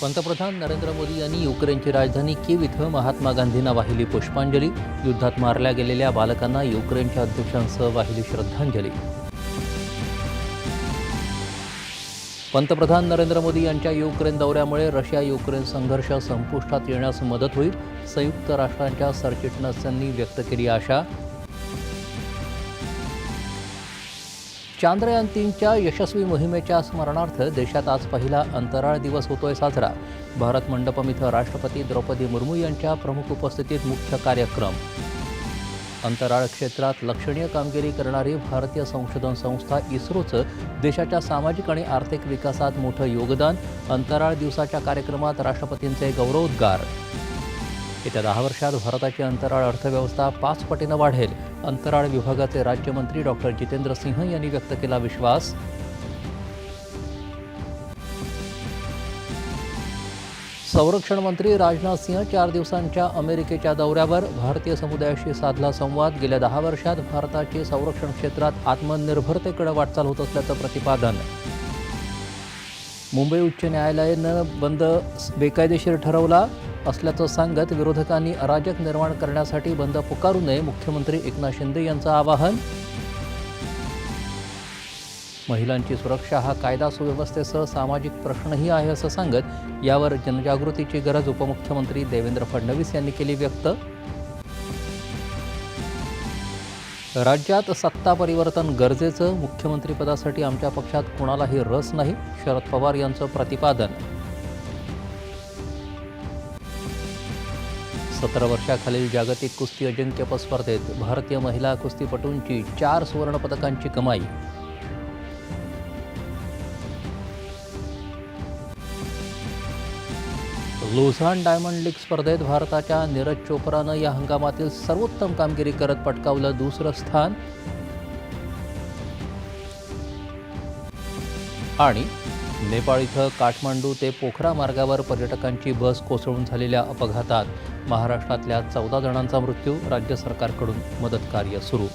पंतप्रधान नरेंद्र मोदी यांनी युक्रेनची राजधानी कीव इथं महात्मा गांधींना वाहिली पुष्पांजली. युद्धात मारल्या गेलेल्या बालकांना युक्रेनच्या अध्यक्षांसह वाहिली श्रद्धांजली. पंतप्रधान नरेंद्र मोदी यांच्या युक्रेन दौऱ्यामुळे रशिया युक्रेन संघर्ष संपुष्टात येण्यास मदत होईल संयुक्त राष्ट्रांच्या सरचिटणीसांनी व्यक्त केली आशा. चांद्रयान तीनच्या यशस्वी मोहिमेच्या स्मरणार्थ देशात आज पहिला अंतराळ दिवस होतोय साजरा. भारत मंडपम इथं राष्ट्रपती द्रौपदी मुर्मू यांच्या प्रमुख उपस्थितीत मुख्य कार्यक्रम. अंतराळ क्षेत्रात लक्षणीय कामगिरी करणारी भारतीय संशोधन संस्था इस्रोचं देशाच्या सामाजिक आणि आर्थिक विकासात मोठं योगदान अंतराळ दिवसाच्या कार्यक्रमात राष्ट्रपतींचे गौरवोद्गार. येत्या दहा वर्षात भारताची अंतराळ अर्थव्यवस्था पाच पटीनं वाढेल. अंतराळ विभागाचे राज्यमंत्री डॉक्टर जितेंद्र सिंह यांनी व्यक्त केला विश्वास. संरक्षण मंत्री राजनाथ सिंह चार दिवसांच्या अमेरिकेच्या दौऱ्यावर भारतीय समुदायाशी साधला संवाद. गेल्या दहा वर्षात भारताची संरक्षण क्षेत्रात आत्मनिर्भरतेकडे वाटचाल होत असल्याचं प्रतिपादन. मुंबई उच्च न्यायालयानं बंद बेकायदेशीर ठरवला. असल्याचं सांगत विरोधकांनी अराजक निर्माण करण्यासाठी बंद पुकारू नये मुख्यमंत्री एकनाथ शिंदे यांचं आवाहन. महिलांची सुरक्षा हा कायदा सुव्यवस्थेसह सामाजिक प्रश्नही आहे असं सांगत यावर जनजागृतीची गरज उपमुख्यमंत्री देवेंद्र फडणवीस यांनी केली व्यक्त. राज्यात सत्ता परिवर्तन गरजेचं मुख्यमंत्रीपदासाठी आमच्या पक्षात कुणालाही रस नाही शरद पवार यांचं प्रतिपादन. सतरा वर्षाखालील जागतिक कुस्ती अजिंक्यपद स्पर्धेत भारतीय महिला कुस्तीपटूंची चार सुवर्णपदकांची कमाई. लुझान डायमंड लीग स्पर्धेत भारताच्या नीरज चोप्रानं या हंगामातील सर्वोत्तम कामगिरी करत पटकावलं दुसरं स्थान. आणि नेपाळ इथं काठमांडू ते पोखरा मार्गावर पर्यटकांची बस कोसळून झालेल्या अपघातात महाराष्ट्रातल्या चौदा जणांचा मृत्यू राज्य सरकारकडून मदतकार्य सुरू.